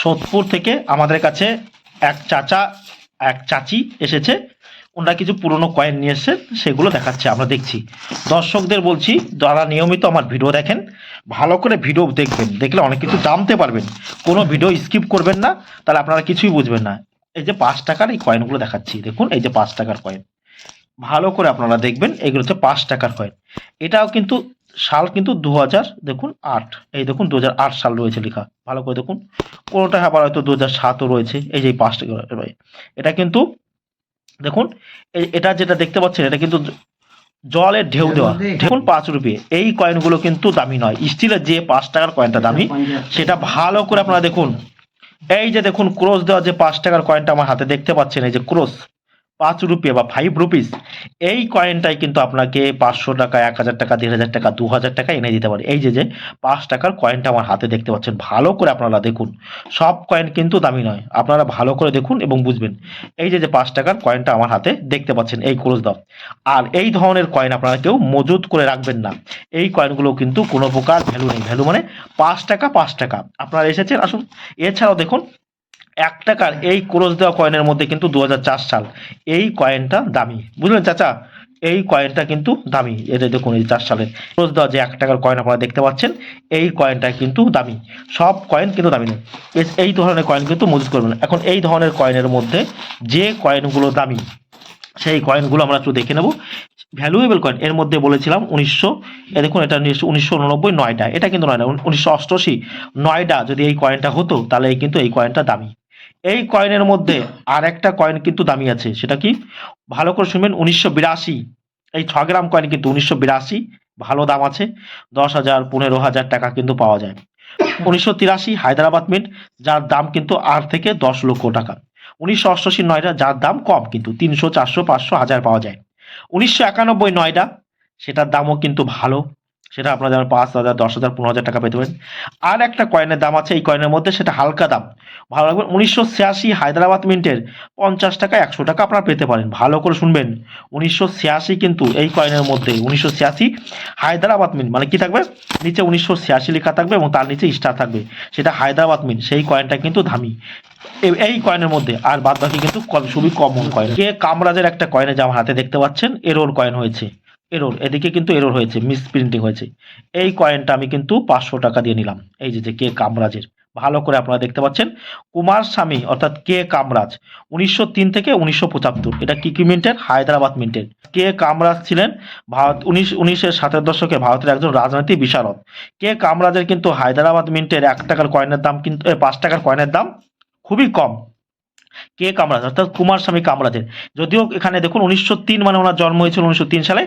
সোদপুর থেকে আমাদের কাছে এক চাচা, এক চাচি এসেছে। ওনারা কিছু পুরনো কয়েন নিয়ে এসেছেন সেগুলো দেখাচ্ছে, আমরা দেখছি। দর্শকদের বলছি, যারা নিয়মিত আমার ভিডিও দেখেন, ভালো করে ভিডিও দেখবেন, দেখলে অনেক কিছু জানতে পারবেন। কোনো ভিডিও স্কিপ করবেন না, তাহলে আপনারা কিছুই বুঝবেন না। এই যে পাঁচ টাকার এই কয়েনগুলো দেখাচ্ছি, দেখুন, এই যে পাঁচ টাকার কয়েন। ভালো করে আপনারা দেখবেন এগুলো হচ্ছে পাঁচ টাকার কয়েন এটাও কিন্তু সাল কিন্তু দু হাজার দেখুন আট। এই দেখুন দু হাজার আট সাল রয়েছে লেখা। ভালো করে দেখুন কোনোটা আবার হয়তো দু হাজার সাতও রয়েছে এই যে পাঁচ টাকা এটা কিন্তু দেখুন এটা যেটা দেখতে পাচ্ছেন এটা কিন্তু জলের ঢেউ দেওয়া। দেখুন পাঁচ রুপিয়ে এই কয়েনগুলো কিন্তু দামি নয়। স্টিলের যে পাঁচ টাকার কয়েনটা দামি সেটা ভালো করে আপনারা দেখুন। এই যে দেখুন ক্রোস দেওয়া যে পাঁচ টাকার কয়েনটা আমার হাতে দেখতে পাচ্ছেন এই যে ক্রোস। পাঁচ রুপিয়া বা ফাইভ রুপিস এই কয়েনটাই কিন্তু আপনাকে পাঁচশো টাকা, এক হাজার টাকা, দেড় হাজার টাকা, দু হাজার টাকা এনে দিতে পারে। এই যে যে পাঁচ টাকার কয়েনটা আমার হাতে দেখতে পাচ্ছেন, ভালো করে আপনারা দেখুন। সব কয়েন কিন্তু দামি নয়, আপনারা ভালো করে দেখুন এবং বুঝবেন। এই যে যে পাঁচ টাকার কয়েনটা আমার হাতে দেখতে পাচ্ছেন, এই ক্রোস দাও। আর এই ধরনের কয়েন আপনারা কেউ মজুত করে রাখবেন না। এই কয়েনগুলো কিন্তু কোনো প্রকার ভ্যালু নেই। ভ্যালু মানে পাঁচ টাকা পাঁচ টাকা। আপনারা এসেছেন, আসুন। এছাড়াও দেখুন এক টাকার এই ক্রোশ দেওয়া কয়েনের মধ্যে কিন্তু দু হাজার চার সাল। এই কয়েনটা দামি। বুঝলেন চাচা? এই কয়েনটা কিন্তু দামি। এটা দেখুন, এই চার সালের ক্রোশ দেওয়া যে এক টাকার কয়েন আপনারা দেখতে পাচ্ছেন, এই কয়েনটা কিন্তু দামি। সব কয়েন কিন্তু দামি নেই এই ধরনের কয়েন কিন্তু মজুত করবেন। এখন এই ধরনের কয়েনের মধ্যে যে কয়েনগুলো দামি, সেই কয়েনগুলো আমরা একটু দেখে নেব। ভ্যালুয়েবল কয়েন এর মধ্যে বলেছিলাম উনিশশো, এ দেখুন, এটা উনিশশো উননব্বই নয়টা। এটা কিন্তু নয় না, উনিশশো অষ্টআশি নয়টা যদি এই কয়েনটা হতো, তাহলে কিন্তু এই কয়েনটা দামি। এই কয়েনের মধ্যে আর একটা কয়েন কিন্তু দামি আছে, সেটা কি? ভালো করে শুনবেন, উনিশশো বিরাশি। এই ছ গ্রাম কয়েন কিন্তু উনিশশো বিরাশি, ভালো দাম আছে, দশ হাজার, পনেরো হাজার টাকা কিন্তু পাওয়া যায়। উনিশশো তিরাশি হায়দ্রাবাদ মিন্ট যার দাম কিন্তু আট থেকে দশ লক্ষ টাকা। উনিশশো অষ্টআশি নয়টা যার দাম কম কিন্তু, তিনশো, চারশো, পাঁচশো, হাজার পাওয়া যায়। উনিশশো একানব্বই নয়টা সেটার দামও কিন্তু ভালো। সেটা আপনারা যেমন পাঁচ হাজার, দশ হাজার, পনেরো হাজার টাকা পেতে পারেন। আর একটা কয়েনের দাম আছে, এই কয়েনের মধ্যে সেটা হালকা দাম। ভালো লাগবে, উনিশশো ছিয়াশি হায়দ্রাবাদ মিন্টের পঞ্চাশ টাকা একশো টাকা আপনারা পেতে পারেন। ভালো করে শুনবেন, উনিশশো ছিয়াশি কিন্তু এই কয়েনের মধ্যে, উনিশশো ছিয়াশি হায়দ্রাবাদ মিন্ট মানে কি থাকবে? নিচে উনিশশো ছিয়াশি লেখা থাকবে এবং তার নিচে স্টার থাকবে। সেটা হায়দ্রাবাদ মিন্ট, সেই কয়েনটা কিন্তু দামি। এই কয়েনের মধ্যে, আর বাদ বাকি কিন্তু খুবই কমন কয়েন কে কামরাজের একটা কয়েনে যে হাতে দেখতে পাচ্ছেন, এরোর কয়েন হয়েছে। এরোর এদিকে কিন্তু এরোর হয়েছে মিস প্রিন্টিং হয়েছে। এই কয়েনটা আমি কিন্তু পাঁচশো টাকা দিয়ে নিলাম। এই যে যে কে কামরাজের, ভালো করে আপনারা দেখতে পাচ্ছেন, কুমার স্বামী অর্থাৎ কে কামরাজ, উনিশশো তিন থেকে উনিশশো পঁচাত্তর, এটা কি কি মিন্টের হায়দ্রাবাদ মিন্টের কে কামরাজ ছিলেন? ভারত, উনিশ, উনিশের সাতের দশকে ভারতের একজন রাজনৈতিক বিশারদ। কে কামরাজের কিন্তু হায়দ্রাবাদ মিন্টের এক টাকার কয়েনের দাম কিন্তু পাঁচ টাকার কয়েনের দাম খুবই কম। কে কামরাজ, অর্থাৎ কুমার স্বামী কামরাজের। যদিও এখানে দেখুন, উনিশশো তিন মানে ওনার জন্ম হয়েছিল উনিশশো তিন সালে।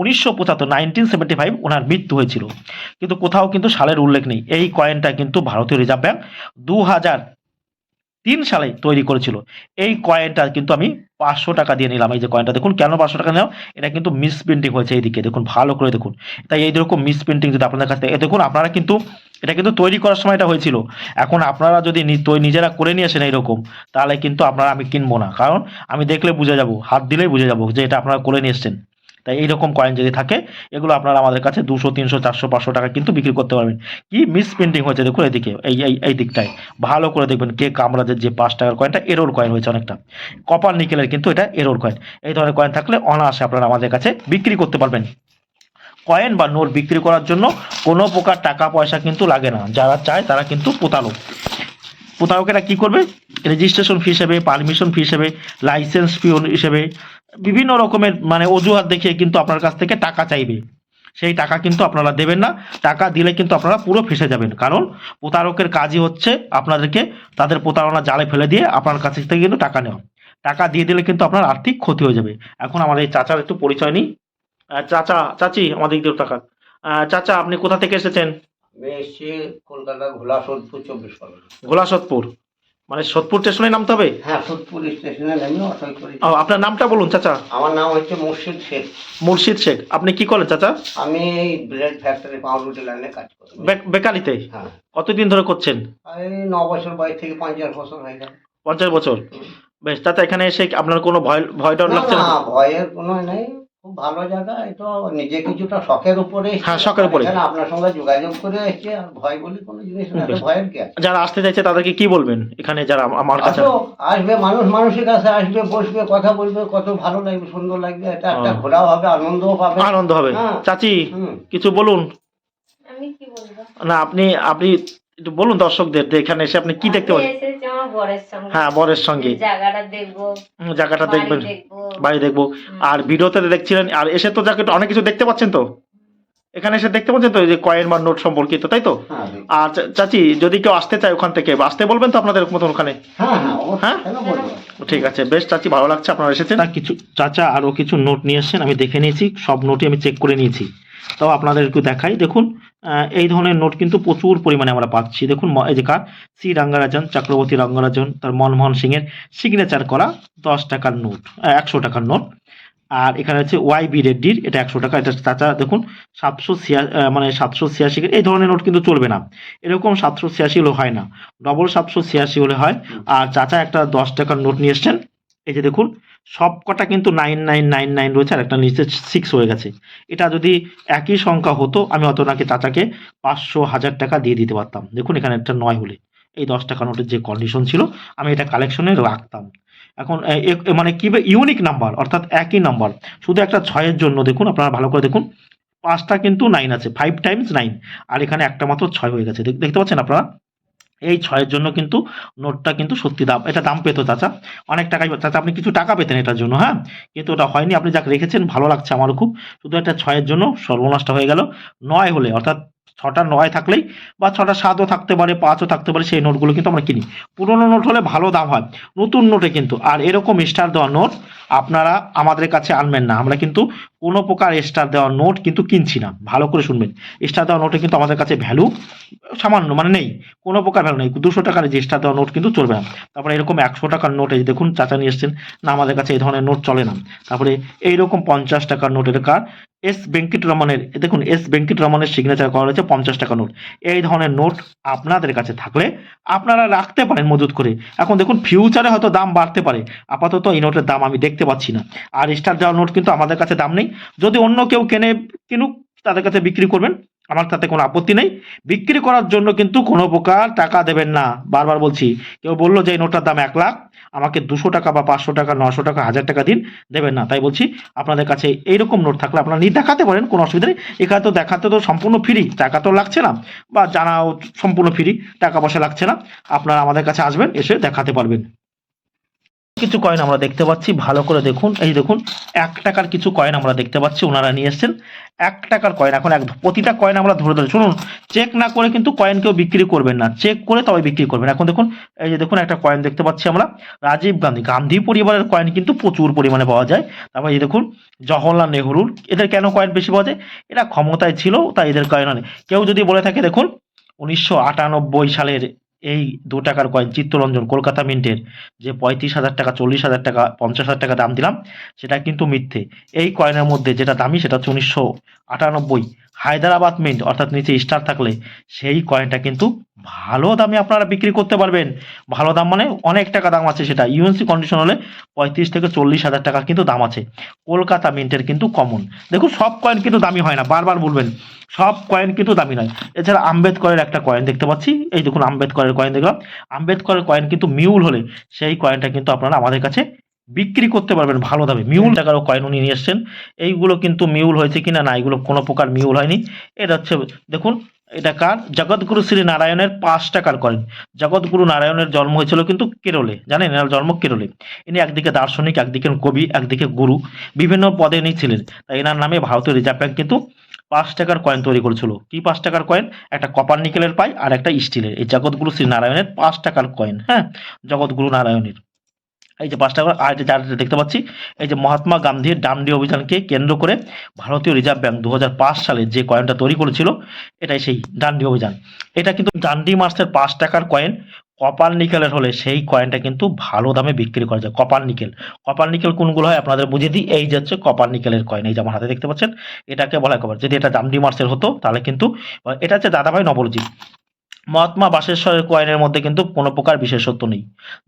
উনিশশো পঁচাত্তর নাইনটিন সেভেন্টি ফাইভ ওনার মৃত্যু হয়েছিল। কিন্তু কোথাও কিন্তু সালের উল্লেখ নেই। এই কয়েনটা কিন্তু ভারতীয় রিজার্ভ ব্যাংক দু হাজার তিন সালে তৈরি করেছিল। এই কয়েনটা কিন্তু আমি পাঁচশো টাকা দিয়ে নিলাম। এই যে কয়েনটা দেখুন, কেন পাঁচশো টাকা নিলাম? এটা কিন্তু মিস প্রিন্টিং হয়েছে এইদিকে। দেখুন, ভালো করে দেখুন। তাই এই রকম মিস প্রিন্টিং যদি আপনাদের কাছ থেকে দেখুন, আপনারা কিন্তু এটা কিন্তু তৈরি করার সময় এটা হয়েছিল। এখন আপনারা যদি নিজেরা করে নিয়ে আসেন এইরকম তাহলে কিন্তু আপনারা আমি কিনবো না। কারণ আমি দেখলে বুঝে যাব, হাত দিলেই বুঝে যাব যে এটা আপনারা করে নিয়ে এসছেন। তাই এইরকম কয়েন যদি থাকে, এগুলো আপনারা আমাদের কাছে দুশো, তিনশো, চারশো, পাঁচশো টাকা কিন্তু বিক্রি করতে পারবেন। কি মিস প্রিন্টিং হয়েছে দেখুন এদিকে, এই এই এই দিকটায়। ভালো করে দেখবেন কে কামরাজের যে পাঁচ টাকার কয়েনটা এরোর কয়েন হয়েছে অনেকটা। কপার নিকেলের কিন্তু এটা এরোর কয়েন এই ধরনের কয়েন থাকলে অনায়াসে আপনারা আমাদের কাছে বিক্রি করতে পারবেন। কয়েন বা নোট বিক্রি করার জন্য কোনো প্রকার টাকা পয়সা কিন্তু লাগে না। যারা চায় তারা কিন্তু প্রতারক। প্রতারকেরা কি করবে? রেজিস্ট্রেশন ফি হিসেবে পারমিশন ফি হিসেবে লাইসেন্স ফি হিসেবে বিভিন্ন রকমের মানে অজুহাত দেখিয়ে কিন্তু আপনার কাছ থেকে টাকা চাইবে। সেই টাকা কিন্তু আপনারা দেবেন না। টাকা দিলে কিন্তু আপনারা পুরো ফেসে যাবেন। কারণ প্রতারকের কাজই হচ্ছে আপনাদেরকে তাদের প্রতারণা জালে ফেলে দিয়ে আপনার কাছ থেকে কিন্তু টাকা নেওয়া। টাকা দিয়ে দিলে কিন্তু আপনার আর্থিক ক্ষতি হয়ে যাবে। এখন আমাদের এই চাচার একটু পরিচয় নিই। চাচা চাচি আমাদের দিকে টাকা চাচা আপনি কোথা থেকে এসেছেন? কলকাতা ঘোলাসোদপুর চব্বিশ পরগনা। ঘোলা সোদপুর মানে সোদপুর স্টেশনে নামতে হবে? হ্যাঁ সোদপুর স্টেশনে করি। ও, আপনার নামটা বলুন চাচা। আমার নাম হচ্ছে মুর্শিদ শেখ। মুর্শিদ শেখ আপনি কি করেন চাচা? আমি এই ব্রেড ফ্যাক্টরি পাউরুটি লাইনে কাজ করি। বেকারিতে? হ্যাঁ। কতদিন ধরে করছেন? এই ন বছর বয়স থেকে পঞ্চাশ বছর হয়ে গেল। পঞ্চাশ বছর? বেশ চাচা এখানে এসে আপনার কোনো ভয় ভয় ডর লাগছে না ভয়ের কোনো নেই। খুব ভালো জায়গা এটা নিজে কিছুটা শখের উপরে হ্যাঁ, শখের উপরে। আপনার সঙ্গে যোগাযোগ করে এসেছি আর ভয় বলে কোনো জিনিস না ভয়ের কি আছে? যারা আসতে চাইছে তাদেরকে কি বলবেন এখানে যারা আমার কাছে আসবে মানুষ মানুষের কাছে আসবে বসবে কথা বলবে কত ভালো লাগবে সুন্দর লাগবে এটা একটা। ঘোরাও হবে আনন্দও পাবে আনন্দ হবে হ্যাঁ। চাচি হুম। কিছু বলুন আমি কি বলব না আপনি আপনি একটু বলুন দর্শকদের যে এখানে এসে আপনি কি দেখতে পাবেন পাচ্ছেন হ্যাঁ বরের সঙ্গে। জায়গাটা দেখবেন। দেখব। বাড়ি দেখব। আর ভিডিওতে দেখছিলেন আর এসে তো যাকে অনেক কিছু দেখতে পাচ্ছেন তো? এখানে এসে দেখতে পাচ্ছেন তো যে কয়েন বা নোট সম্পর্কিত তাই তো? হ্যাঁ আর চাচি যদি কেউ আসতে চায় ওখান থেকে আসতে বলবেন তো আপনাদের মতন ওখানে? হ্যাঁ হ্যাঁ হ্যাঁ? ঠিক আছে বেশ চাচি ভালো লাগছে আপনারা এসেছেন। কিছু চাচা আরও কিছু নোট নিয়ে এসেছেন আমি দেখে নিয়েছি সব নোটই আমি চেক করে নিয়েছি। তাও আপনাদের একটু দেখাই দেখুন আহ, এই ধরনের নোট কিন্তু প্রচুর পরিমাণে আমরা পাচ্ছি। দেখুন এই যে কার? সি রঙ্গরাজন চক্রবর্তী রঙ্গরাজন তার মনমোহন সিং এর সিগনেচার করা দশ টাকার নোট একশো টাকার নোট আর এখানে হচ্ছে ওয়াই বি রেড্ডির এটা একশো টাকা এটা চাচা দেখুন সাতশো মানে সাতশো ছিয়াশি এই ধরনের নোট কিন্তু চলবে না। এরকম সাতশো ছিয়াশি হলে হয় না ডবল সাতশো ছিয়াশি হলে হয়। আর চাচা একটা দশ টাকার নোট নিয়ে এসছেন এই যে দেখুন সব কটা কিন্তু নাইন নাইন নাইন নাইন রয়েছে আর একটা নিচে সিক্স হয়ে গেছে। এটা যদি একই সংখ্যা হতো আমি অত নাকি চাচাকে পাঁচশো হাজার টাকা দিয়ে দিতে পারতাম। দেখুন এখানে একটা নয় হলে এই দশ টাকা নোটের যে কন্ডিশন ছিল আমি এটা কালেকশনে রাখতাম। এখন মানে কি ইউনিক নাম্বার অর্থাৎ একই নাম্বার শুধু একটা ছয়ের জন্য দেখুন, আপনারা ভালো করে দেখুন। পাঁচটা কিন্তু নাইন আছে ফাইভ টাইমস নাইন আর এখানে একটা মাত্র ছয় হয়ে গেছে। দেখ- দেখতে পাচ্ছেন আপনারা? এই ছয়ের জন্য কিন্তু নোটটা কিন্তু সত্যি দাম, এটা দাম পেতো চাচা। অনেক টাকাই চাচা আপনি কিছু টাকা পেতেন এটার জন্য হ্যাঁ? কিন্তু ওটা হয়নি, আপনি যাকে রেখেছেন, ভালো লাগছে আমারও খুব। শুধু একটা ছয়ের জন্য সর্বনাশটা হয়ে গেল। নয় হলে, অর্থাৎ ছটা নয় থাকলেই বা ছটা সাতও থাকতে পারে, পাঁচও থাকতে পারে, সেই নোটগুলো কিন্তু আমরা কিনি। পুরনো নোট হলে ভালো দাম হয়। নতুন নোটে কিন্তু, আর এরকম স্টার দেওয়া নোট আপনারা আমাদের কাছে আনবেন না। আমরা কিন্তু কোনো প্রকার স্টার দেওয়া নোট কিন্তু কিনছি না। ভালো করে শুনবেন। স্টার দেওয়া নোটে কিন্তু আমাদের কাছে ভ্যালু সামান্য মানে নেই। কোনো প্রকার ভ্যালু নেই। দুশো টাকার যে স্টার দেওয়া নোট কিন্তু চলবে না। তারপরে এরকম একশো টাকার নোট দেখুন, চাচা নিয়ে এসছেন। না, আমাদের কাছে এই ধরনের নোট চলে না। তারপরে এইরকম পঞ্চাশ টাকার নোটের কার? এস ভেঙ্কিট রমনের দেখুন এস ভেঙ্কিট রমনের সিগনেচার করা রয়েছে পঞ্চাশ টাকা নোট এই ধরনের নোট আপনাদের কাছে থাকলে আপনারা রাখতে পারেন মজুত করে। এখন দেখুন ফিউচারে হয়তো দাম বাড়তে পারে। আপাতত এই নোটের দাম আমি দেখতে পাচ্ছি না। আর স্টার দেওয়ার নোট কিন্তু আমাদের কাছে দাম নেই। যদি অন্য কেউ কেনে কিনুক, তাদের কাছে বিক্রি করবেন। আমার তাতে কোনো আপত্তি নেই। বিক্রি করার জন্য কিন্তু কোনো প্রকার টাকা দেবেন না। বারবার বলছি, কেউ বলল যে এই নোটটার দাম এক লাখ, আমাকে দুশো টাকা বা পাঁচশো টাকা নশো টাকা, হাজার টাকা দিন, দেবেন না। তাই বলছি, আপনাদের কাছে এইরকম নোট থাকলে আপনারা নিয়ে দেখাতে পারেন, কোনো অসুবিধা নেই। এখানে তো দেখাতে তো সম্পূর্ণ ফ্রি টাকা তো লাগছে না। বা জানাও সম্পূর্ণ ফ্রি টাকা পয়সা লাগছে না। আপনারা আমাদের কাছে আসবেন, এসে দেখাতে পারবেন। কিছু কয়েন আমরা দেখতে পাচ্ছি। ভালো করে দেখুন। এই দেখুন, এক টাকার কিছু কয়েন আমরা দেখতে পাচ্ছি। ওনারা নিয়ে এসছেন। এক টাকার কয়েন এখন এক প্রতিটা কয়েন আমরা ধরে ধরে শুনুন চেক না করে কিন্তু কয়েন কেউ বিক্রি করবেন না। চেক করে তবে বিক্রি করবেন। এখন দেখুন, এই যে দেখুন, একটা কয়েন দেখতে পাচ্ছি আমরা। রাজীব গান্ধী। গান্ধী পরিবারের কয়েন কিন্তু প্রচুর পরিমাণে পাওয়া যায়। তারপর এই দেখুন, জওহরলাল নেহরুর। এদের কেন কয়েন বেশি পাওয়া যায়? এরা ক্ষমতায় ছিল, তাই এদের কয়েন অনেক কেউ যদি বলে থাকে, দেখুন, উনিশশো আটানব্বই সালের এই দু টাকার কয়েন চিত্তরঞ্জন কলকাতা মিন্টের যে পঁয়ত্রিশ হাজার টাকা, চল্লিশ হাজার টাকা, পঞ্চাশ হাজার টাকা দাম দিলাম, সেটা কিন্তু মিথ্যে। এই কয়েনের মধ্যে যেটা দামি সেটা হচ্ছে উনিশশো আটানব্বই। হায়দ্রাবাদ মিন্ট অর্থাৎ নিচে স্টার থাকলে সেই কয়েনটা কিন্তু ভালো দামে আপনারা বিক্রি করতে পারবেন। ভালো দাম মানে অনেক টাকা দাম আছে সেটা। ইউএনসি কন্ডিশন হলে পঁয়ত্রিশ থেকে চল্লিশ হাজার টাকা কিন্তু দাম আছে। কলকাতা মিন্টের কিন্তু কমন দেখুন, সব কয়েন কিন্তু দামি হয় না। বারবার বলবেন, সব কয়েন কিন্তু দামি নয়। এছাড়া আম্বেদকরের একটা কয়েন দেখতে পাচ্ছি। এই দেখুন, আম্বেদকরের কয়েন দেখলাম। আম্বেদকরের কয়েন কিন্তু মিউল হলে সেই কয়েনটা কিন্তু আপনারা আমাদের কাছে বিক্রি করতে পারবেন ভালো দামে। মিউল টাকারও কয়েন উনি নিয়ে এসছেন। এইগুলো কিন্তু মিউল হয়েছে কিনা না এগুলো কোনো প্রকার মিউল হয়নি। এটা হচ্ছে দেখুন এটা কার? জগৎগুরু শ্রী নারায়ণের পাঁচ টাকার কয়েন জগৎগুরু নারায়ণের জন্ম হয়েছিল কিন্তু কেরলে জানেন? এনার জন্ম কেরলে। ইনি একদিকে দার্শনিক একদিকে কবি একদিকে গুরু বিভিন্ন পদে ইনি ছিলেন। তাই এনার নামে ভারতীয় রিজার্ভ ব্যাংক কিন্তু পাঁচ টাকার কয়েন তৈরি করেছিল। কি পাঁচ টাকার কয়েন একটা কপার নিকেলের পাই আর একটা স্টিলের এই জগৎগুরু শ্রী নারায়ণের পাঁচ টাকার কয়েন হ্যাঁ? জগৎগুরু নারায়ণের। এই যে পাঁচ টাকা আর যার দেখতে পাচ্ছি। এই যে মহাত্মা গান্ধীর ডান্ডি অভিযানকে কেন্দ্র করে ভারতীয় রিজার্ভ ব্যাংক দু সালে যে কয়েনটা তৈরি করেছিল, এটাই সেই ডান্ডি অভিযান। এটা কিন্তু ডান্ডি মার্চের পাঁচ টাকার কয়েন কপার নিকেলের হলে সেই কয়েনটা কিন্তু ভালো দামে বিক্রি করা যায় কপার নিকেল। কপার নিকেল কোনগুলো হয় আপনাদের বুঝিয়ে দিই, এই যে হচ্ছে কপার নিকেলের কয়েন এই যে আমার হাতে দেখতে পাচ্ছেন, এটাকে বলা হয় যদি এটা ডান্ডি মার্চের হতো, তাহলে কিন্তু, এটা হচ্ছে দাদাভাই নবরজিৎ। মহাত্মা বাসেশ্বরের কয়েনের মধ্যে কিন্তু কোনো প্রকার বিশেষত্ব নেই।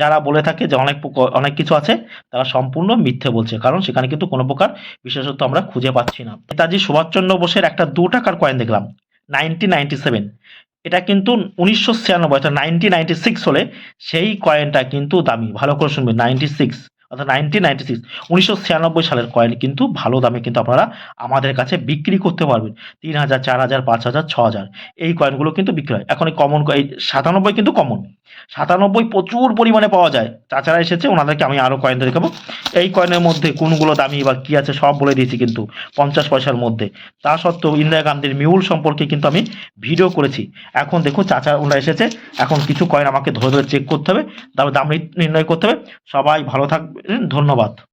যারা বলে থাকে যে অনেক অনেক কিছু আছে, তারা সম্পূর্ণ মিথ্যে বলছে, কারণ সেখানে কিন্তু কোনো প্রকার বিশেষত্ব আমরা খুঁজে পাচ্ছি না। নেতাজি সুভাষচন্দ্র বোসের একটা দু টাকার কয়েন দেখলাম নাইনটিন নাইনটি সেভেন এটা কিন্তু উনিশশো ছিয়ানব্বই, অর্থাৎ নাইনটিন নাইনটি সিক্স হলে সেই কয়েনটা কিন্তু দামি। ভালো করে শুনবে নাইনটি সিক্স অর্থাৎ নাইনটিন নাইনটি সিক্স উনিশশো ছিয়ানব্বই সালের কয়েন কিন্তু ভালো দামে কিন্তু আপনারা আমাদের কাছে বিক্রি করতে পারবেন। তিন হাজার, চার হাজার, পাঁচ হাজার, ছ হাজার। এই কয়েনগুলো কিন্তু বিক্রি হয়। এখন এই কমন এই সাতানব্বই কিন্তু কমন সাতানব্বই প্রচুর পরিমাণে পাওয়া যায়। চাচারা এসেছে, ওনাদেরকে আমি আরও কয়েন দেখাবো। এই কয়েনের মধ্যে কোনগুলো দামি বা কী আছে সব বলে দিয়েছি কিন্তু পঞ্চাশ পয়সার মধ্যে। তা সত্ত্বেও ইন্দিরা গান্ধীর মিউল সম্পর্কে কিন্তু আমি ভিডিও করেছি। এখন দেখুন, চাচা, ওনারা এসেছে। এখন কিছু কয়েন আমাকে ধরে ধরে চেক করতে হবে। তারপর দাম নির্ণয় করতে হবে। সবাই ভালো থাকবেন ধন্যবাদ।